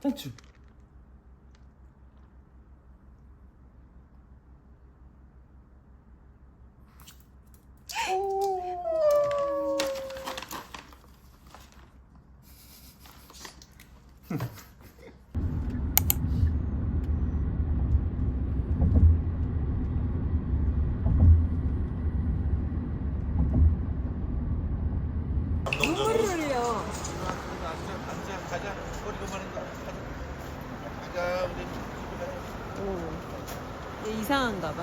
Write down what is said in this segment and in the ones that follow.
단추. 눈물을 흘려. 가자, 가자. 머리가 많은 거. 가자. 가자, 우리. 오. 얘 이상한가 봐.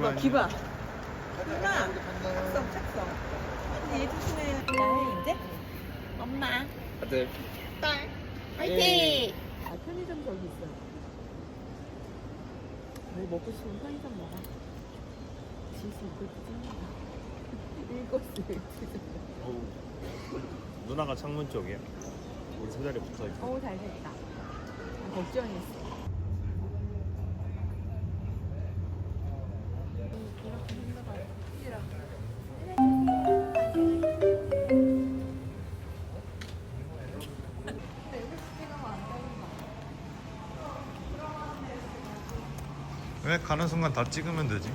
봐, 귀봐. 가자. 착석, 착석. 얘 조심해. 나해, 이제? 엄마. 아들. 딸. 화이팅! 아, 편의점 저기 있어. 뭐 먹고 싶으면 편의점 먹어. 지수 이거 짱이다. 일곱수 어우, 누나가 창문 쪽이야. 우리 세 자리 붙어 있어. 어우, 잘됐다. 아, 걱정했어. 이렇게. 왜 가는 순간 다 찍으면 되지?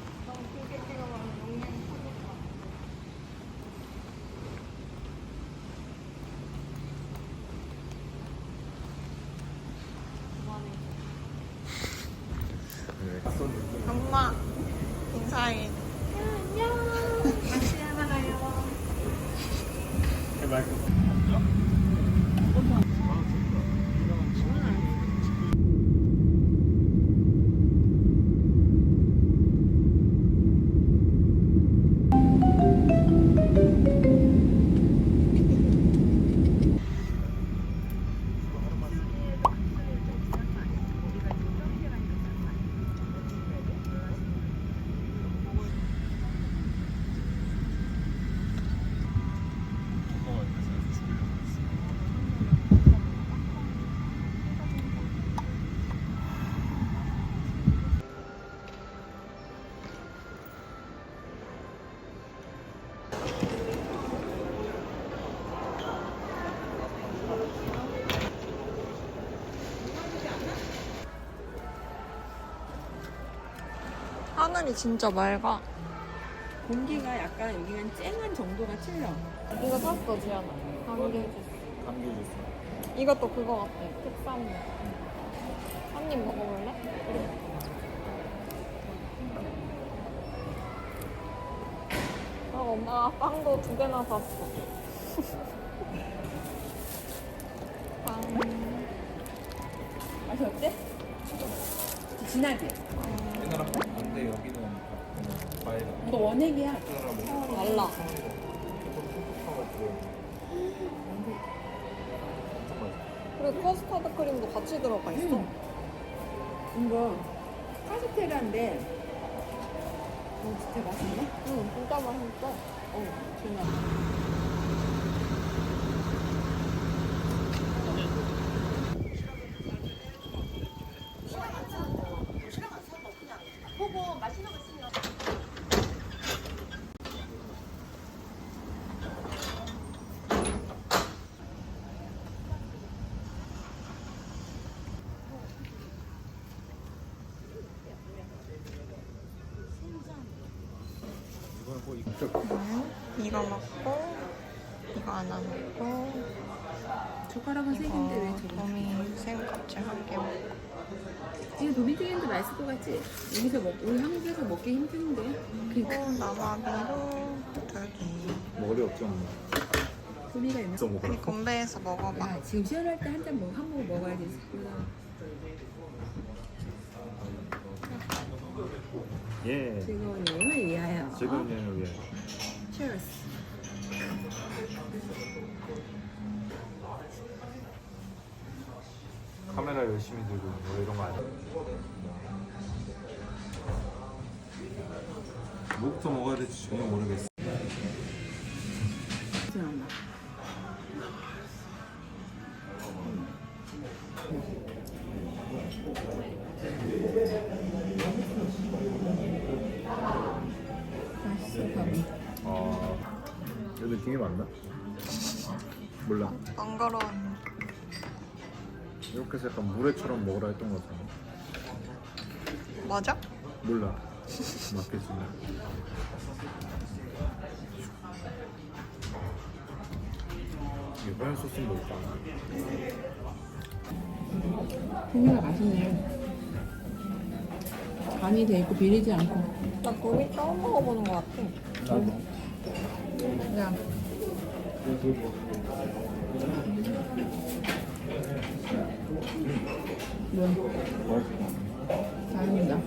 하늘이 진짜 맑아. 공기가 약간 여기는 쨍한 정도가 틀려. 이거 샀어, 지연아. 감기 주스. 감기 주스. 이것도 그거 같아. 특산물. 한 입 먹어볼래? 아, 엄마가 빵도 두 개나 샀어. 빵. 맛이 어때? 진하게. 우리나라 근데 여기는 과일. 이거 원액이야. 달라. 그리고 커스터드 크림도 같이 들어가 있어. 이거 카스테라인데 어, 진짜 맛있네. 응, 진짜 맛있어. 어, 좋아. 이쪽. 이거 먹고, 이거 하나 먹고, 젓가락은 세 개인데 왜 이거 저거? 도미 새우껍질 한 개 먹고. 지금 도미튀김도 맛있을 것 같지? 여기서 먹, 우리 한국에서 먹기 힘든데. 그러니까 그리고 나마비로 두개 머리 없지 않나? 도미가 있나? 좀 먹어라. 아니 건배해서 먹어봐. 야, 지금 시원할 때 한 잔 먹, 한 모금 먹어야 지. 예. 즐거운 여행을 여행을 위해. Cheers. 카메라 열심히 들고 뭐 이런 거 아니야? 뭐부터 먹어야 될지 전혀 모르겠어. 밥이. 어. 김이 맞나? 몰라. 번거로운 이렇게 해서 약간 물회처럼 먹으라 했던 것 같아. 맞아? 몰라. 맞겠지. 이게 뼈 소스 먹을까? 생각가 맛있네. 간이 돼 있고 비리지 않고. 나 고기 처음 먹어보는 것 같아 나도. 그냥 다. 다행이다.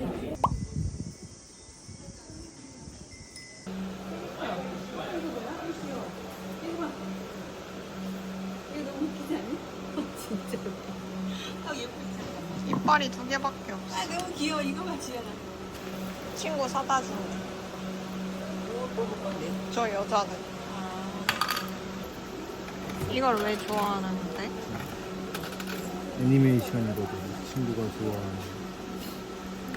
이빨이 두 개밖에 없어 아 너무 귀여워 이거만 지어놔 친구 사다 준 저 여자는 이걸 왜 좋아하는데? 애니메이션이거든. 친구가 좋아하는.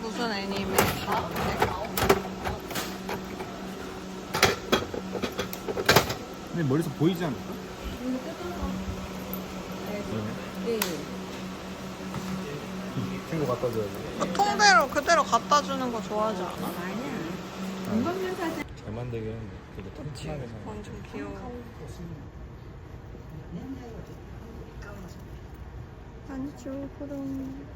무슨 애니메이션? 근데 머리에서 보이지 않을까? 네. 친구 갖다 줘야 돼. 그 통대로 그대로 갖다 주는 거 좋아하지 않아? 아니야. 사자. 잘 만들게 했는데 되게 튼튼하게 잘. 완전 귀여워 안주 구름 그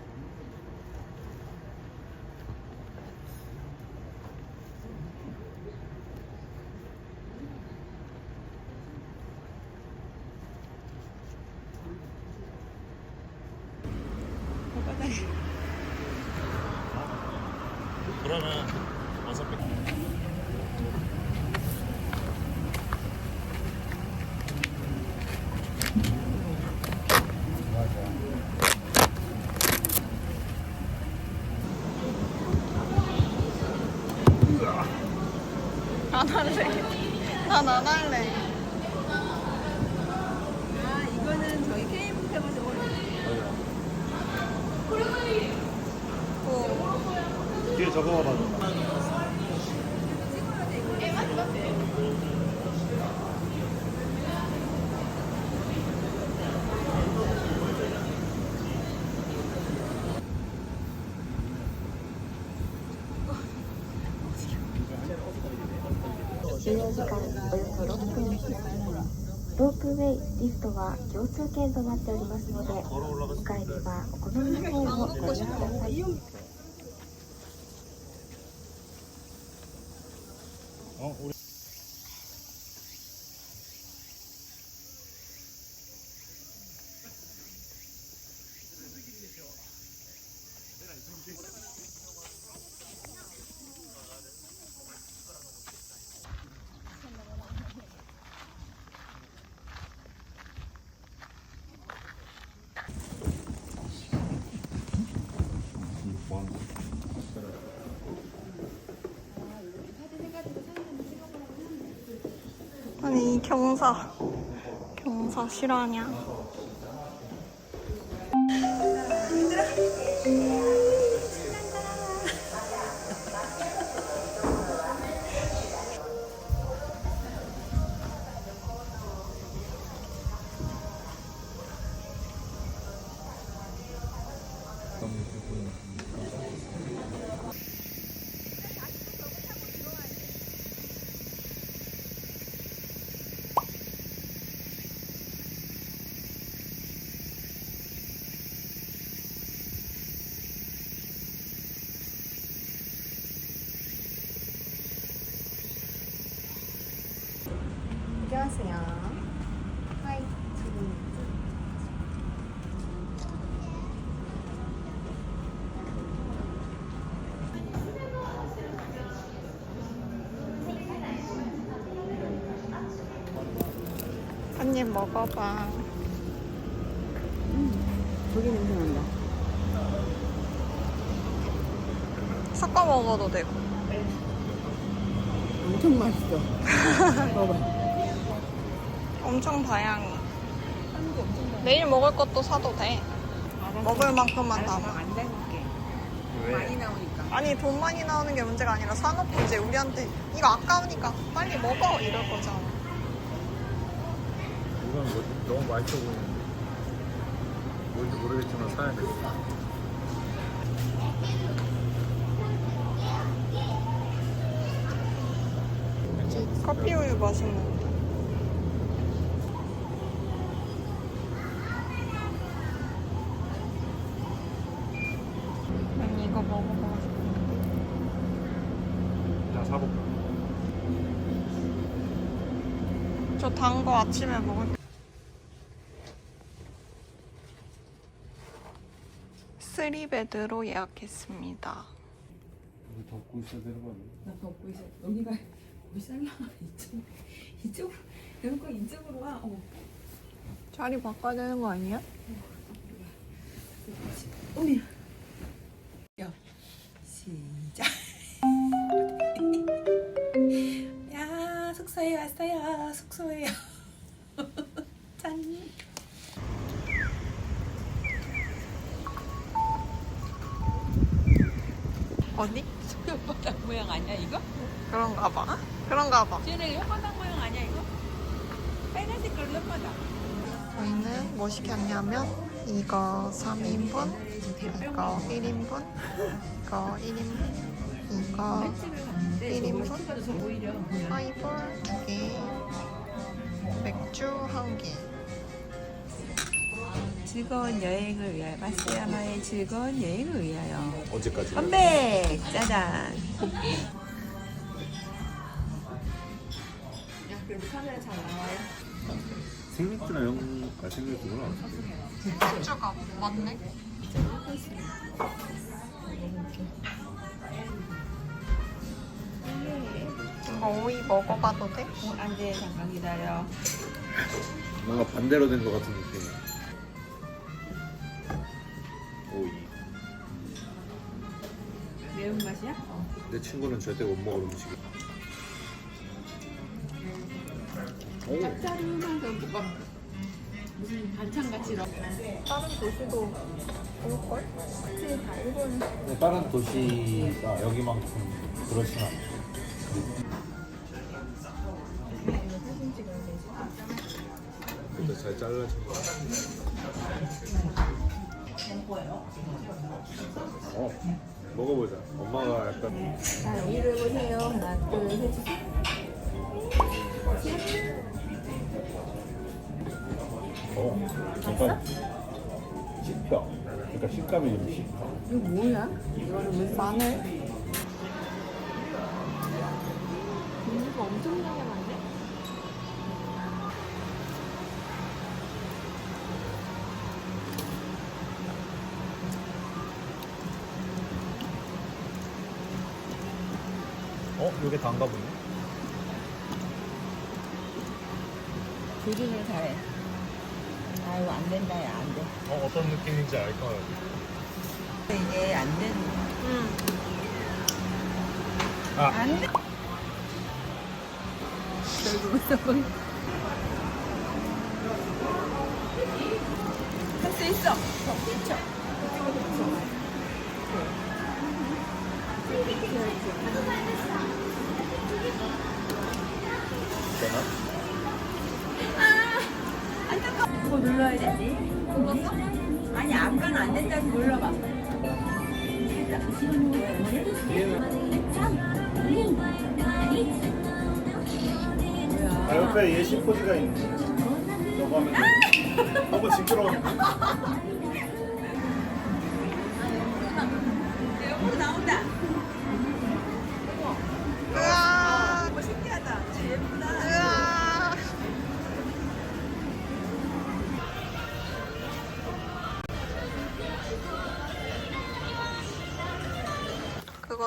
ロープウェイ、リフトは共通券となっておりますので、お帰りはお好みの方をご利用ください。 경사. 경사 실화냐 한입 먹어봐 고기 냄새 난다. 섞어 먹어도 되고 엄청 맛있어. 먹어봐. 엄청 다양해 내일 먹을 것도 사도 돼 먹을 만큼만 담아 안 담을게. 많이 나오니까. 아니 돈 많이 나오는 게 문제가 아니라 사놓고 이제 우리한테 이거 아까우니까 빨리 먹어 이럴 거잖아 뭐지? 너무 맛있어 보이는데 뭔지 모르겠지만 사야 돼 커피 우유 맛있는데. 난 이거 싶은데. 그냥 사볼까? 저 단 거 아침에 먹을 쓰리 베드로 예약했습니다. 우리 덮고 있어야 되는 거 아니야? 나 덮고 있어. 여기가 우리 살라 이쪽 이쪽으로 여기가 이쪽으로 와. 어. 자리 바꿔야 되는 거 아니야? 어미야. 야 시작. 야 숙소에 왔어요. 숙소에 어디? 혓바닥 모양 아니야 이거? 그런가 봐. 그런가 봐. 쟤네 혓바닥 모양 아니야 이거? 빨간색 걸 혓바닥. 저희는 뭐 시켰냐면 이거 3인분, 이거 1인분, 이거 1인분, 이거 1인분, 하이볼 2개, 맥주 1개. 즐거운 여행을 위하여 마스야마의 즐거운 여행을 위하여 어제까지 건배! 짜잔! 야 그래도 카메라 잘 나와요. 생맥주나 영... 아 생맥주구나 맥주가 맞네? 이거 오이 먹어봐도 돼? 어, 안 돼 잠깐 기다려. 뭔가 반대로 된 것 같은 느낌 맛이야? 내 친구는 절대 못 먹을 오거 뭐가 무슨 반찬 같이 넣어. 다른 도시도 올걸? 그치, 다 일본. 근데 다른 도시가 여기만큼 그렇진 않아 근데 잘 잘라진 거 어, 먹어보자. 엄마가 약간 자 여기를 보세요. 하나 둘 셋. 어, 약간 씹혀. 그러니까 식감이 좀 씹혀. 이거 뭐야? 이거는 무슨 마늘? 공주가 엄청나게 많네? 어? 이게 단가 보네. 조준을 잘해. 아유 안 된다 야 안 돼. 어, 어떤 느낌인지 알 거예요. 이게 안 된. 응. 안 돼. 결국은 할수 있어. 더 피쳐. 그 거 눌러야 되지. 아니 아까는 안 된다고 눌러봐. 아, 옆에 예시 포즈가 있네. 저거 하면 돼. 한번 징그러워.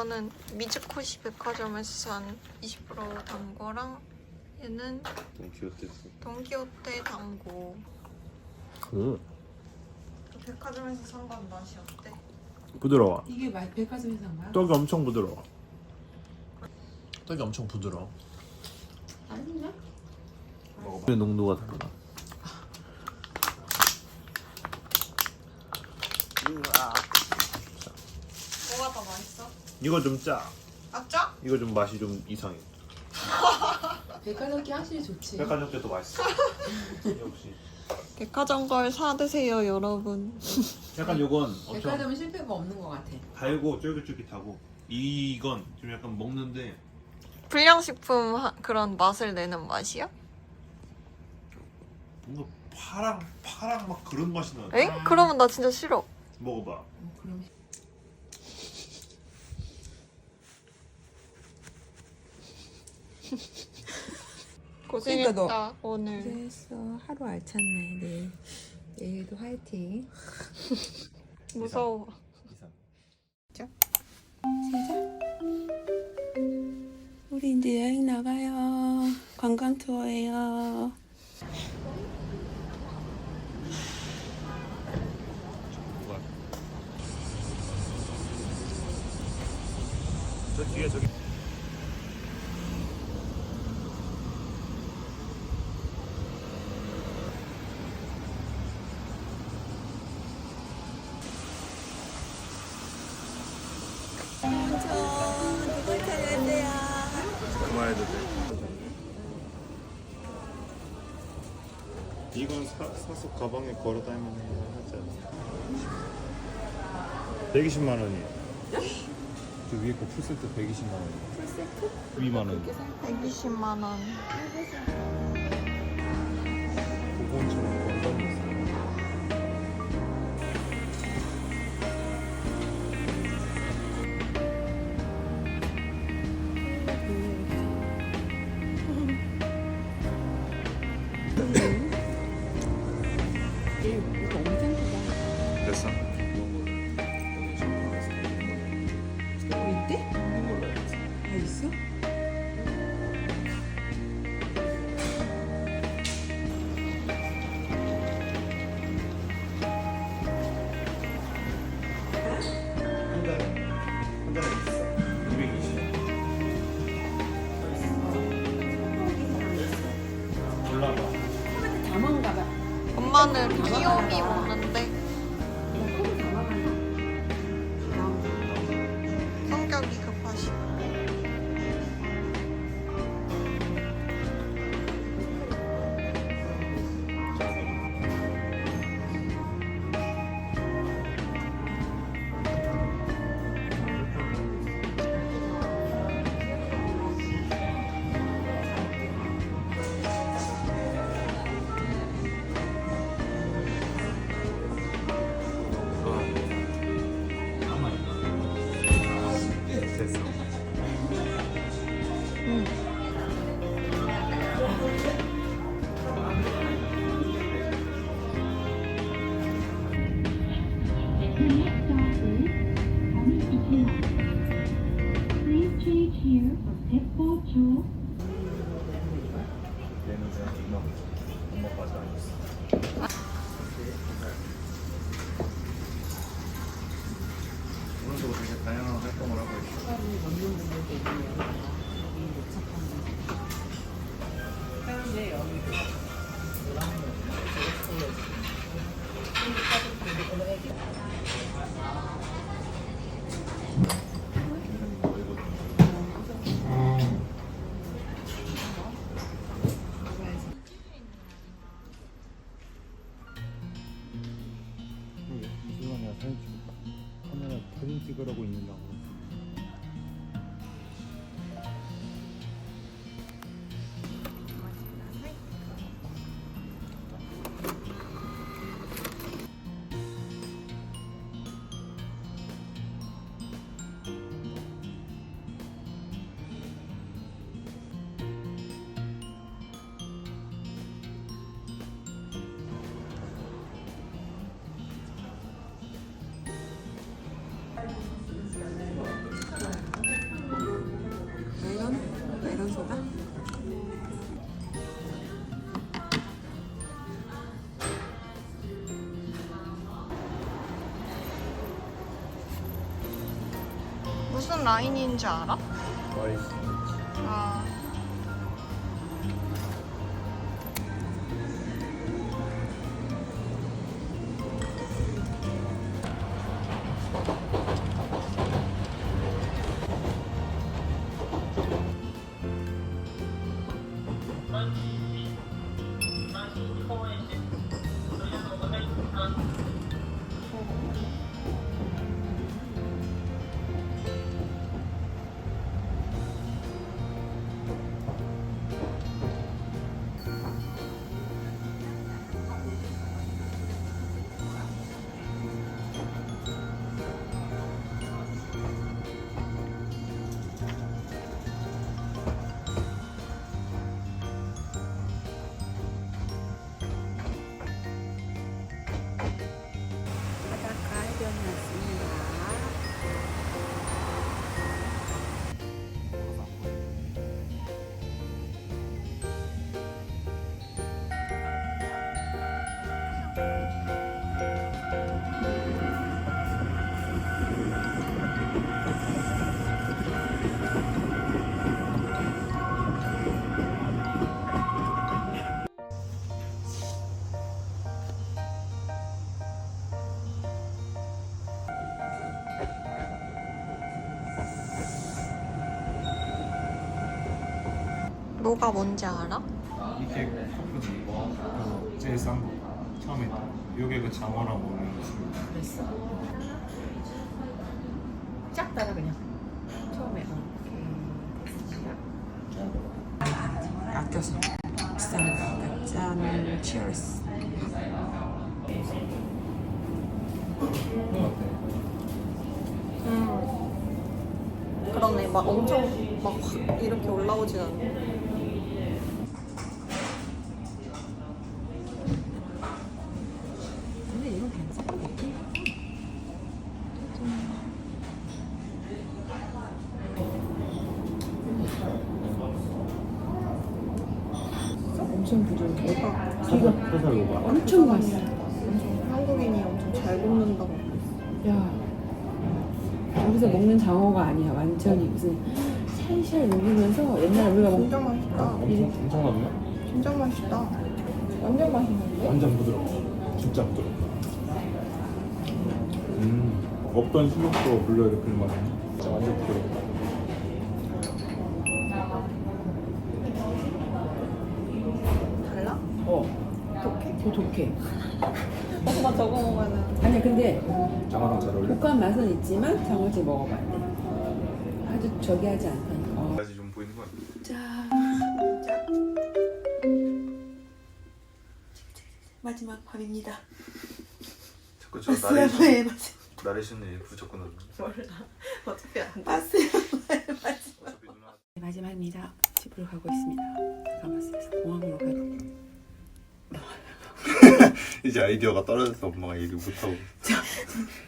그거는 미즈코시 백화점에서 산 20% 담고랑 얘는 동키호테스. 돈키호테 담고 그 백화점에서 산 건 맛이 어때? 부드러워. 이게 마- 백화점에서 산 거야? 떡이 엄청 부드러워. 떡이 엄청 부드러워. 아닌데? 먹어봐. 농도가 달라. 이거 좀 짜. 아 짜? 이거 좀 맛이 좀 이상해. 백화점기 확실히 좋지. 백화점도 맛있어. 역시. 백화점 걸 사드세요, 여러분. 약간 요건 엄청 백화점은 실패가 없는 것 같아. 달고 쫄깃쫄깃하고 이건 좀 약간 먹는데 불량식품 하- 그런 맛을 내는 맛이야? 뭔가 파랑 파랑 막 그런 맛이 나. 엥? 그러면 나 진짜 싫어. 먹어봐. 어, 그럼 고생했다, 그러니까 오늘. 그래서 하루 알찼네. 내일 내일도 화이팅. 무서워. 시작. 우리 이제 여행 나가요. 관광 투어예요. 저 뒤에 저기 사, 사서 가방에 걸어 다니면 하지 않나? 120만 원이에요. 저 위에 거 풀세트 120만 원. 풀세트? 2만 원. 120만 원. 고건처럼 과자 아니었어. 오늘도 되게 다양한 활동을 하고 있어. 라인인 줄 알아? 요가 뭔지 알아? 이게 커프지. 그 제일 싼 거. 처음에 요게 그 장어랑 먹는 거. 그랬어. 쫙 따라 그냥. 처음에. 아껴서. 짠. 짠. 치얼스. 음. 그러네. 막 엄청 막 확 이렇게 올라오진 않네. 근데 이건 괜찮아. 느낌? 엄청 부드러워. 대박. 이거 회사 요가. 엄청 맛있어. 한국인이 엄청 잘 굽는다고. 야, 여기서 먹는 아니야. 완전히 무슨 샬샬 녹으면서 옛날에 우리가 먹 진짜 맛있다. 엄청 엄청 나네. 진짜 맛있다. 완전 맛있는데? 완전 부드러워. 진짜 부드러워. 음, 없던 불러야 될 그런 맛이네. 진짜 완전 부드러워. 달라? 어, 독해? 더 독해. 엄마 저거 먹으면은 아니야, 근데 장어랑 잘 어울려. 볶음 맛은 있지만 장어찌 먹어봐야 돼. 저기 하지 않다니까. 어. 까지 좀 보이는 거 같아. 마지막 밤입니다. 자꾸 저 나레이션, 네, 맞아. 나레이션 얘기 자꾸 넣는 몰라. 어차피 안 봤어요, 마지막. 어차피 누나. 마지막입니다. 집으로 가고 있습니다. 가마스에서 공항으로 가고. 이제 아이디어가 떨어져서 엄마가 얘기 못하고.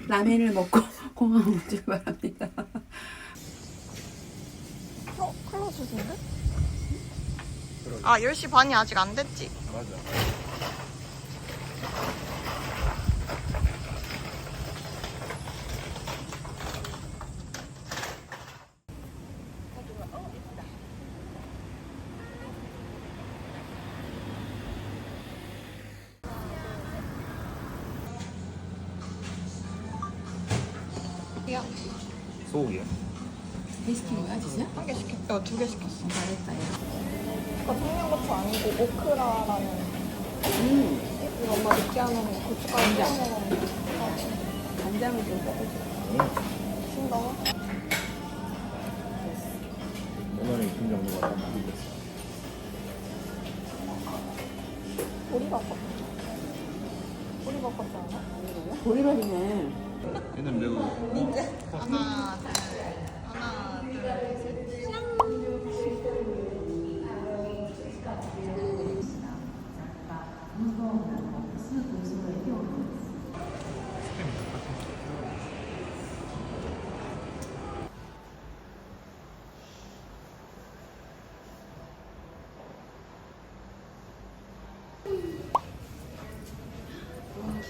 라면을 먹고 공항으로 출발합니다. 어? 클로즈인데? 아, 10시 반이 아직 안 됐지? 맞아. 두 개 시켰어. 잘했다, 야. 이거 청양고추 아니고 오크라라는 음, 이거 엄마 느끼하면 고춧가루 찍어 먹으면 간장을 좀 떠주세요. 싱거워? 오늘은 김정도가 딱 비겼어. 보리밥밥. 보리밥 같지 않아? 보리밥이네. 얘는 매우 하나, 둘, 하나, 둘, 셋. 다음에